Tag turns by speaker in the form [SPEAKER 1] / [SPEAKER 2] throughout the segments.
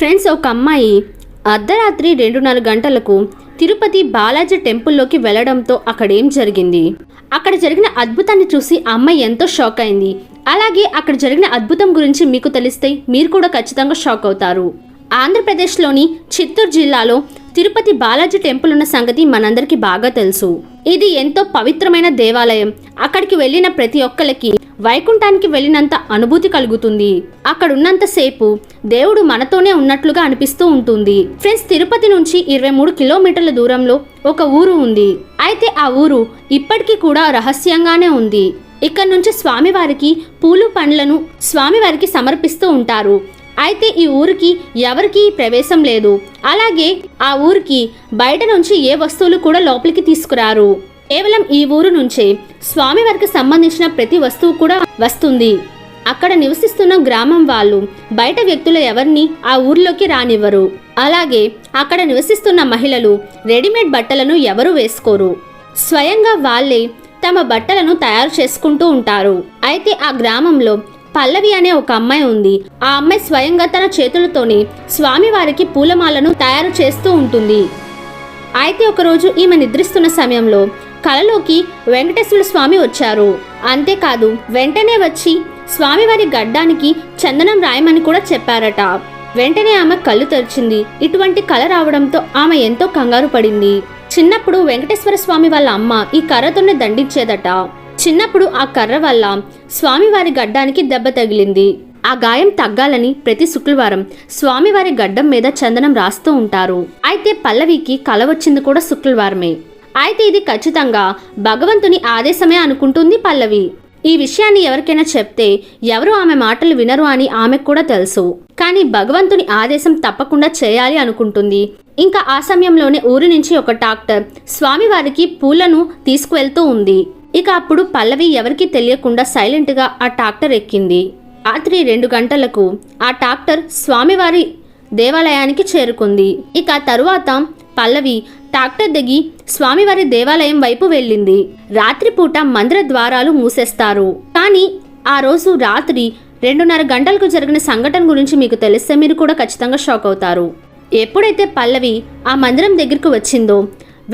[SPEAKER 1] Friends ఒక అమ్మాయి అర్ధరాత్రి రెండు నాలుగు గంటలకు తిరుపతి బాలాజీ టెంపుల్లోకి వెళ్ళడంతో అక్కడేం జరిగింది? అక్కడ జరిగిన అద్భుతాన్ని చూసి ఆ అమ్మాయి ఎంతో షాక్ అయింది. అలాగే అక్కడ జరిగిన అద్భుతం గురించి మీకు తెలిస్తే మీరు కూడా ఖచ్చితంగా షాక్ అవుతారు. ఆంధ్రప్రదేశ్లోని చిత్తూరు జిల్లాలో తిరుపతి బాలాజీ టెంపుల్ ఉన్న సంగతి మనందరికీ బాగా తెలుసు. ఇది ఎంతో పవిత్రమైన దేవాలయం. అక్కడికి వెళ్ళిన ప్రతి ఒక్కరికి వైకుంఠానికి వెళ్ళినంత అనుభూతి కలుగుతుంది. అక్కడ ఉన్నంతసేపు దేవుడు మనతోనే ఉన్నట్లుగా అనిపిస్తూ ఉంటుంది. ఫ్రెండ్స్ తిరుపతి నుంచి ఇరవై మూడు కిలోమీటర్ల దూరంలో ఒక ఊరు ఉంది. అయితే ఆ ఊరు ఇప్పటికీ కూడా రహస్యంగానే ఉంది. ఇక్కడ నుంచి స్వామివారికి పూలు పండ్లను స్వామివారికి సమర్పిస్తూ ఉంటారు. అయితే ఈ ఊరికి ఎవరికీ ప్రవేశం లేదు. అలాగే ఆ ఊరికి బయట నుంచి ఏ వస్తువులు కూడా లోపలికి తీసుకురారు. కేవలం ఈ ఊరు నుంచే స్వామివారికి సంబంధించిన ప్రతి వస్తువు కూడా వస్తుంది. అక్కడ నివసిస్తున్న గ్రామం వాళ్ళు బయట వ్యక్తులు ఎవరిని ఆ ఊర్లోకి రానివ్వరు. అలాగే అక్కడ నివసిస్తున్న మహిళలు రెడీమేడ్ బట్టలను ఎవరు వేసుకోరు. స్వయంగా వాళ్ళే తమ బట్టలను తయారు చేసుకుంటూ ఉంటారు. అయితే ఆ గ్రామంలో పల్లవి అనే ఒక అమ్మాయి ఉంది. ఆ అమ్మాయి స్వయంగా తన చేతులతోనే స్వామివారికి పూలమాలను తయారు చేస్తూ ఉంటుంది. అయితే ఒకరోజు ఈమె నిద్రిస్తున్న సమయంలో కలలోకి వెంకటేశ్వర స్వామి వచ్చారు. అంతేకాదు వెంటనే వచ్చి స్వామివారి గడ్డానికి చందనం రాయమని కూడా చెప్పారట. వెంటనే ఆమె కళ్ళు తెరిచింది. ఇటువంటి కళ రావడంతో ఆమె ఎంతో కంగారు పడింది. చిన్నప్పుడు వెంకటేశ్వర స్వామి వాళ్ళ అమ్మ ఈ కర్రతోనే దండించేదట. చిన్నప్పుడు ఆ కర్ర వల్ల స్వామివారి గడ్డానికి దెబ్బ తగిలింది. ఆ గాయం తగ్గాలని ప్రతి శుక్రవారం స్వామివారి గడ్డం మీద చందనం రాస్తూ ఉంటారు. అయితే పల్లవికి కల వచ్చింది కూడా శుక్రవారమే. అయితే ఇది ఖచ్చితంగా భగవంతుని ఆదేశమే అనుకుంటుంది పల్లవి. ఈ విషయాన్ని ఎవరికైనా చెప్తే ఎవరు ఆమె మాటలు వినరు అని ఆమెకు కూడా తెలుసు. కానీ భగవంతుని ఆదేశం తప్పకుండా చేయాలి అనుకుంటుంది. ఇంకా ఆ సమయంలోనే ఊరి నుంచి ఒక డాక్టర్ స్వామివారికి పూలను తీసుకువెళ్తూ ఉంది. ఇక అప్పుడు పల్లవి ఎవరికీ తెలియకుండా సైలెంట్గా ఆ ట్రాక్టర్ ఎక్కింది. రాత్రి రెండు గంటలకు ఆ ట్రాక్టర్ స్వామివారి దేవాలయానికి చేరుకుంది. ఇక తరువాత పల్లవి ట్రాక్టర్ దిగి స్వామివారి దేవాలయం వైపు వెళ్ళింది. రాత్రిపూట మందిర ద్వారాలు మూసేస్తారు. కానీ ఆ రోజు రాత్రి రెండున్నర గంటలకు జరిగిన సంఘటన గురించి మీకు తెలిస్తే మీరు కూడా ఖచ్చితంగా షాక్ అవుతారు. ఎప్పుడైతే పల్లవి ఆ మందిరం దగ్గరకు వచ్చిందో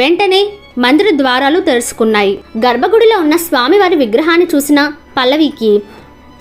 [SPEAKER 1] వెంటనే మందిర ద్వారాలు తెరుచుకున్నాయి. గర్భగుడిలో ఉన్న స్వామివారి విగ్రహాన్ని చూసిన పల్లవికి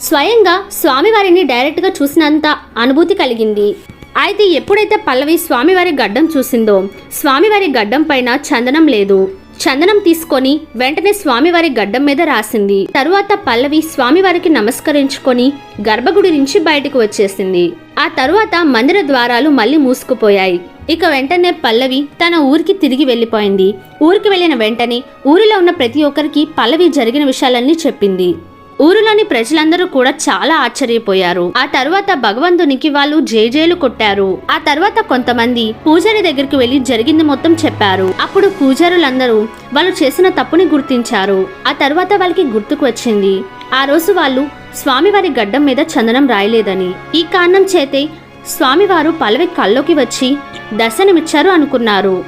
[SPEAKER 1] స్వయంగా స్వామివారిని డైరెక్ట్గా చూసినంత అనుభూతి కలిగింది. అయితే ఎప్పుడైతే పల్లవి స్వామివారి గడ్డం చూసిందో స్వామివారి గడ్డం పైన చందనం లేదు. చందనం తీసుకొని వెంటనే స్వామివారి గడ్డం మీద రాసింది. తరువాత పల్లవి స్వామివారికి నమస్కరించుకొని గర్భగుడి నుంచి బయటకు వచ్చేసింది. ఆ తరువాత మందిర ద్వారాలు మళ్ళీ మూసుకుపోయాయి. ఇక వెంటనే పల్లవి తన ఊరికి తిరిగి వెళ్ళిపోయింది. ఊరికి వెళ్ళిన వెంటనే ఊరిలో ఉన్న ప్రతి ఒక్కరికి పల్లవి జరిగిన విషయాలన్నీ చెప్పింది. ఊరిలోని ప్రజలందరూ కూడా చాలా ఆశ్చర్యపోయారు. ఆ తర్వాత భగవంతునికి వాళ్ళు జేజేలు కొట్టారు. ఆ తర్వాత కొంతమంది పూజారి దగ్గరికి వెళ్ళి జరిగింది మొత్తం చెప్పారు. అప్పుడు పూజారులందరూ వాళ్ళు చేసిన తప్పుని గుర్తించారు. ఆ తర్వాత వాళ్ళకి గుర్తుకు వచ్చింది. ఆ రోజు వాళ్ళు స్వామివారి గడ్డం మీద చందనం రాయలేదని. ఈ కారణం చేతే స్వామివారు పల్లవి కల్లోకి వచ్చి దర్శనమిచ్చారు అనుకున్నారు.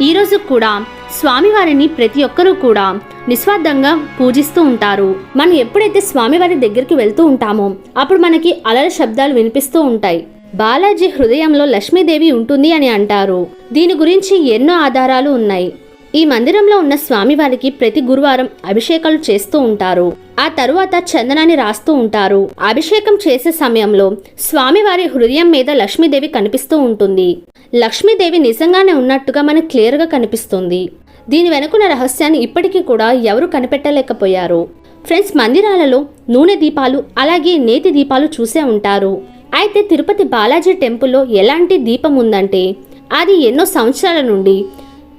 [SPEAKER 1] ఈ రోజు కూడా స్వామివారిని ప్రతి ఒక్కరూ కూడా నిస్వార్థంగా పూజిస్తూ ఉంటారు. మనం ఎప్పుడైతే స్వామివారి దగ్గరికి వెళ్తూ ఉంటామో అప్పుడు మనకి అలల శబ్దాలు వినిపిస్తూ ఉంటాయి. బాలాజీ హృదయంలో లక్ష్మీదేవి ఉంటుంది అని అంటారు. దీని గురించి ఎన్నో ఆధారాలు ఉన్నాయి. ఈ మందిరంలో ఉన్న స్వామివారికి ప్రతి గురువారం అభిషేకాలు చేస్తూ ఉంటారు. ఆ తరువాత చందనాన్ని రాస్తూ ఉంటారు. అభిషేకం చేసే సమయంలో స్వామివారి హృదయం మీద లక్ష్మీదేవి కనిపిస్తూ ఉంటుంది. లక్ష్మీదేవి నిజంగానే ఉన్నట్టుగా మనకు క్లియర్గా కనిపిస్తుంది. దీని వెనుకున్న రహస్యాన్ని ఇప్పటికీ కూడా ఎవరు కనిపెట్టలేకపోయారు. ఫ్రెండ్స్ మందిరాలలో నూనె దీపాలు అలాగే నేతి దీపాలు చూసే ఉంటారు. అయితే తిరుపతి బాలాజీ టెంపుల్లో ఎలాంటి దీపం ఉందంటే అది ఎన్నో సంవత్సరాల నుండి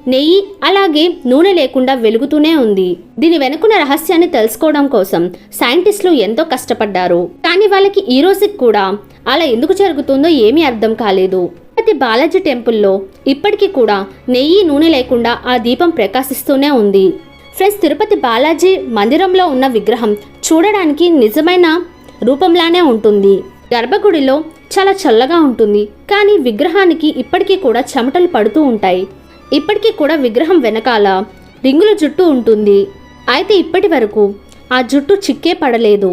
[SPEAKER 1] నెయ్యి అలాగే నూనె లేకుండా వెలుగుతూనే ఉంది. దీని వెనుకున్న రహస్యాన్ని తెలుసుకోవడం కోసం సైంటిస్టులు ఎంతో కష్టపడ్డారు. కానీ వాళ్ళకి ఈ రోజుకి కూడా అలా ఎందుకు జరుగుతుందో ఏమీ అర్థం కాలేదు. తిరుపతి బాలాజీ టెంపుల్లో ఇప్పటికీ కూడా నెయ్యి నూనె లేకుండా ఆ దీపం ప్రకాశిస్తూనే ఉంది. ఫ్రెండ్స్ తిరుపతి బాలాజీ మందిరంలో ఉన్న విగ్రహం చూడడానికి నిజమైన రూపంలానే ఉంటుంది. గర్భగుడిలో చాలా చల్లగా ఉంటుంది. కానీ విగ్రహానికి ఇప్పటికీ కూడా చెమటలు పడుతూ ఉంటాయి. ఇప్పటికీ కూడా విగ్రహం వెనకాల రింగుల జుట్టు ఉంటుంది. అయితే ఇప్పటి వరకు ఆ జుట్టు చిక్కే పడలేదు.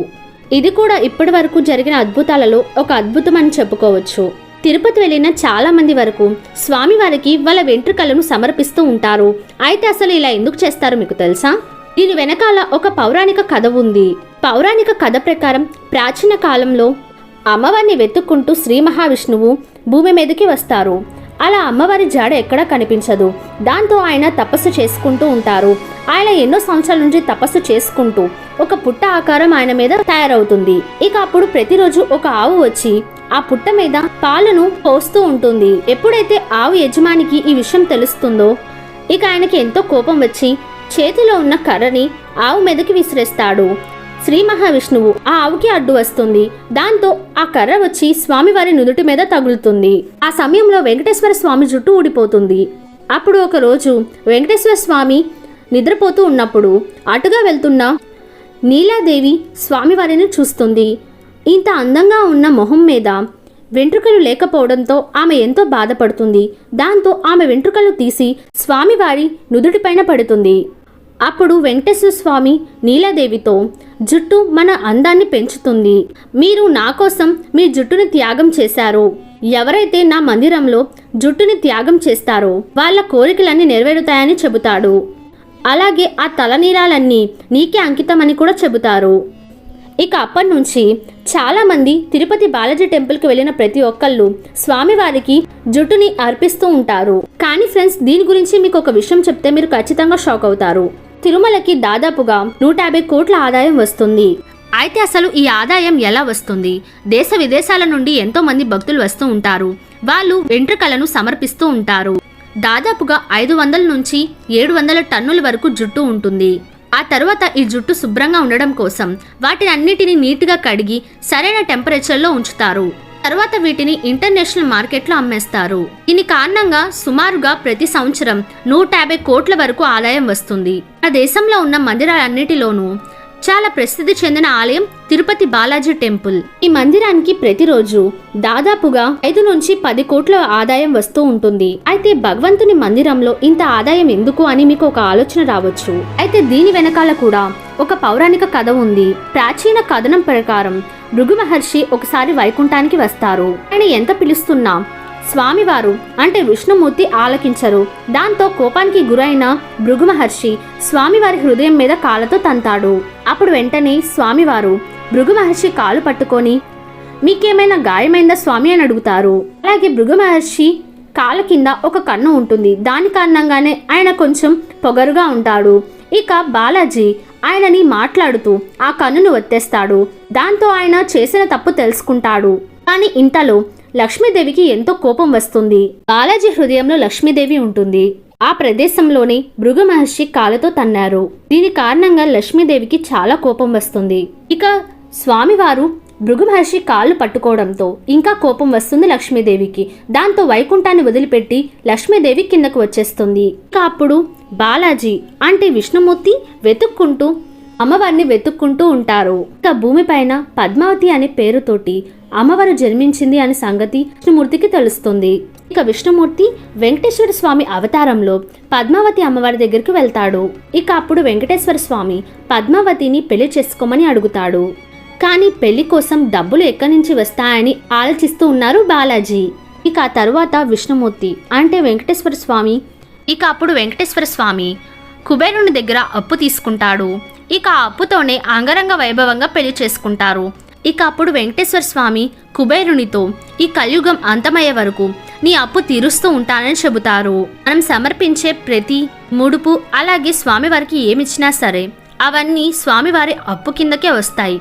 [SPEAKER 1] ఇది కూడా ఇప్పటి వరకు జరిగిన అద్భుతాలలో ఒక అద్భుతం అని చెప్పుకోవచ్చు. తిరుపతి వెళ్ళిన చాలా మంది వరకు స్వామివారికి వాళ్ళ వెంట్రుకలను సమర్పిస్తూ ఉంటారు. అయితే అసలు ఇలా ఎందుకు చేస్తారో మీకు తెలుసా? దీని వెనకాల ఒక పౌరాణిక కథ ఉంది. పౌరాణిక కథ ప్రకారం ప్రాచీన కాలంలో అమ్మవారిని వెతుక్కుంటూ శ్రీ మహావిష్ణువు భూమి మీదకి వస్తారు. అలా అమ్మవారి జాడ ఎక్కడా కనిపించదు. దాంతో ఆయన తపస్సు చేసుకుంటూ ఉంటారు. ఆయన ఎన్నో సంవత్సరాల నుంచి తపస్సు చేసుకుంటూ ఒక పుట్ట ఆకారం ఆయన మీద తయారవుతుంది. ఇక అప్పుడు ప్రతిరోజు ఒక ఆవు వచ్చి ఆ పుట్ట మీద పాలను పోస్తూ ఉంటుంది. ఎప్పుడైతే ఆవు యజమానికి ఈ విషయం తెలుస్తుందో ఇక ఆయనకి ఎంతో కోపం వచ్చి చేతిలో ఉన్న కర్రని ఆవు మీదకి విసిరేస్తాడు. శ్రీ మహావిష్ణువు ఆ ఆవుకి అడ్డు వస్తుంది. దాంతో ఆ కర్ర వచ్చి స్వామివారి నుదుటి మీద తగులుతుంది. ఆ సమయంలో వెంకటేశ్వర స్వామి జుట్టు ఊడిపోతుంది. అప్పుడు ఒకరోజు వెంకటేశ్వర స్వామి నిద్రపోతూ ఉన్నప్పుడు అటుగా వెళ్తున్న నీలాదేవి స్వామివారిని చూస్తుంది. ఇంత అందంగా ఉన్న మొహం మీద వెంట్రుకలు లేకపోవడంతో ఆమె ఎంతో బాధపడుతుంది. దాంతో ఆమె వెంట్రుకలు తీసి స్వామివారి నుదుటిపైన పడుతుంది. అప్పుడు వెంకటేశ్వర స్వామి నీలాదేవితో జుట్టు మన అందాన్ని పెంచుతుంది. మీరు నా కోసం మీ జుట్టుని త్యాగం చేశారు. ఎవరైతే నా మందిరంలో జుట్టుని త్యాగం చేస్తారో వాళ్ళ కోరికలన్నీ నెరవేరుతాయని చెబుతాడు. అలాగే ఆ తలనీలాలన్నీ నీకే అంకితమని కూడా చెబుతారు. ఇక అప్పటి నుంచి చాలామంది తిరుపతి బాలాజీ టెంపుల్కి వెళ్ళిన ప్రతి ఒక్కళ్ళు స్వామివారికి జుట్టుని అర్పిస్తూ ఉంటారు. కానీ ఫ్రెండ్స్ దీని గురించి మీకు ఒక విషయం చెప్తే మీరు ఖచ్చితంగా షాక్ అవుతారు. తిరుమలకి దాదాపుగా నూట యాభై కోట్ల ఆదాయం వస్తుంది. అయితే అసలు ఈ ఆదాయం ఎలా వస్తుంది? దేశ విదేశాల నుండి ఎంతో మంది భక్తులు వస్తూ ఉంటారు. వాళ్ళు వెంట్రుకలను సమర్పిస్తూ ఉంటారు. దాదాపుగా ఐదు వందల నుంచి ఏడు వందల టన్నుల వరకు జుట్టు ఉంటుంది. ఆ తర్వాత ఈ జుట్టు శుభ్రంగా ఉండడం కోసం వాటిని అన్నిటిని నీట్గా కడిగి సరైన టెంపరేచర్లో ఉంచుతారు. తర్వాత వీటిని ఇంటర్నేషనల్ మార్కెట్లో అమ్మేస్తారు. దీని కారణంగా సుమారుగా ప్రతి సంవత్సరం నూట యాభై కోట్ల వరకు ఆదాయం వస్తుంది. ఆ దేశంలో ఉన్న మందిరాలన్నిటిలోనూ చాలా ప్రసిద్ధి చెందిన ఆలయం తిరుపతి బాలాజీ టెంపుల్. ఈ మందిరానికి ప్రతిరోజు దాదాపుగా ఐదు నుంచి పది కోట్ల ఆదాయం వస్తూ ఉంటుంది. అయితే భగవంతుని మందిరంలో ఇంత ఆదాయం ఎందుకు అని మీకు ఒక ఆలోచన రావచ్చు. అయితే దీని వెనకాల కూడా ఒక పౌరాణిక కథ ఉంది. ప్రాచీన కథనం ప్రకారం భృగు మహర్షి ఒకసారి వైకుంఠానికి వస్తారు. ఆయన ఎంత పిలుస్తున్నా స్వామివారు అంటే విష్ణుమూర్తి ఆలకించరు. దాంతో కోపానికి గురైన భృగు మహర్షి స్వామివారి హృదయం మీద కాళ్ళతో తంతాడు. అప్పుడు వెంటనే స్వామివారు భృగు మహర్షి కాలు పట్టుకొని మీకేమైనా గాయమైందా స్వామి? అని అడుగుతారు. అలాగే భృగు మహర్షి కాలు కింద ఒక కన్ను ఉంటుంది. దాని కారణంగానే ఆయన కొంచెం పొగరుగా ఉంటాడు. ఇక బాలాజీ ఆయనని మాట్లాడుతూ ఆ కన్నును వత్తేస్తాడు దాంతో ఆయన చేసిన తప్పు తెలుసుకుంటాడు. కానీ ఇంతలో లక్ష్మీదేవికి ఎంతో కోపం వస్తుంది. బాలాజీ హృదయంలో లక్ష్మీదేవి ఉంటుంది. ఆ ప్రదేశంలోనే భృగు మహర్షి కాళ్ళతో తన్నారు. దీని కారణంగా లక్ష్మీదేవికి చాలా కోపం వస్తుంది. ఇక స్వామివారు భృగు మహర్షి కాళ్ళు పట్టుకోవడంతో ఇంకా కోపం వస్తుంది లక్ష్మీదేవికి. దాంతో వైకుంఠాన్ని వదిలిపెట్టి లక్ష్మీదేవి కిందకు వచ్చేస్తుంది. ఇక అప్పుడు బాలాజీ అంటే విష్ణుమూర్తి వెతుక్కుంటూ అమ్మవారిని వెతుక్కుంటూ ఉంటారు. ఇక భూమిపైన పద్మావతి అనే పేరుతోటి అమ్మవారు జన్మించింది అనే సంగతి విష్ణుమూర్తికి తెలుస్తుంది. ఇక విష్ణుమూర్తి వెంకటేశ్వర స్వామి అవతారంలో పద్మావతి అమ్మవారి దగ్గరికి వెళ్తాడు. ఇక అప్పుడు వెంకటేశ్వర స్వామి పద్మావతిని పెళ్ళి చేసుకోమని అడుగుతాడు. కానీ పెళ్ళి కోసం డబ్బులు ఎక్కడి నుంచి వస్తాయని ఆలోచిస్తూ ఉన్నారు బాలాజీ. ఇక ఆ తరువాత విష్ణుమూర్తి అంటే వెంకటేశ్వర స్వామి ఇక అప్పుడు వెంకటేశ్వర స్వామి కుబేరుని దగ్గర అప్పు తీసుకుంటాడు. ఇక ఆ అప్పుతోనే అంగరంగ వైభవంగా పెళ్ళి చేసుకుంటారు. ఇక అప్పుడు వెంకటేశ్వర స్వామి కుబేరునితో ఈ కలియుగం అంతమయ్యే వరకు నీ అప్పు తీరుస్తూ ఉంటానని చెబుతారు. మనం సమర్పించే ప్రతి ముడుపు అలాగే స్వామివారికి ఏమిచ్చినా సరే అవన్నీ స్వామివారి అప్పు కిందకే వస్తాయి.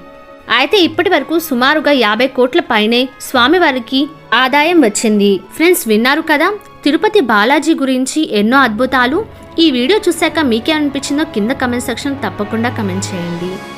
[SPEAKER 1] అయితే ఇప్పటి వరకు సుమారుగా యాభై కోట్ల పైనే స్వామివారికి ఆదాయం వచ్చింది. ఫ్రెండ్స్ విన్నారు కదా? తిరుపతి బాలాజీ గురించి ఎన్నో అద్భుతాలు. ఈ వీడియో చూశాక మీకే అనిపించిందో కింద కమెంట్ సెక్షన్ తప్పకుండా కమెంట్ చేయండి.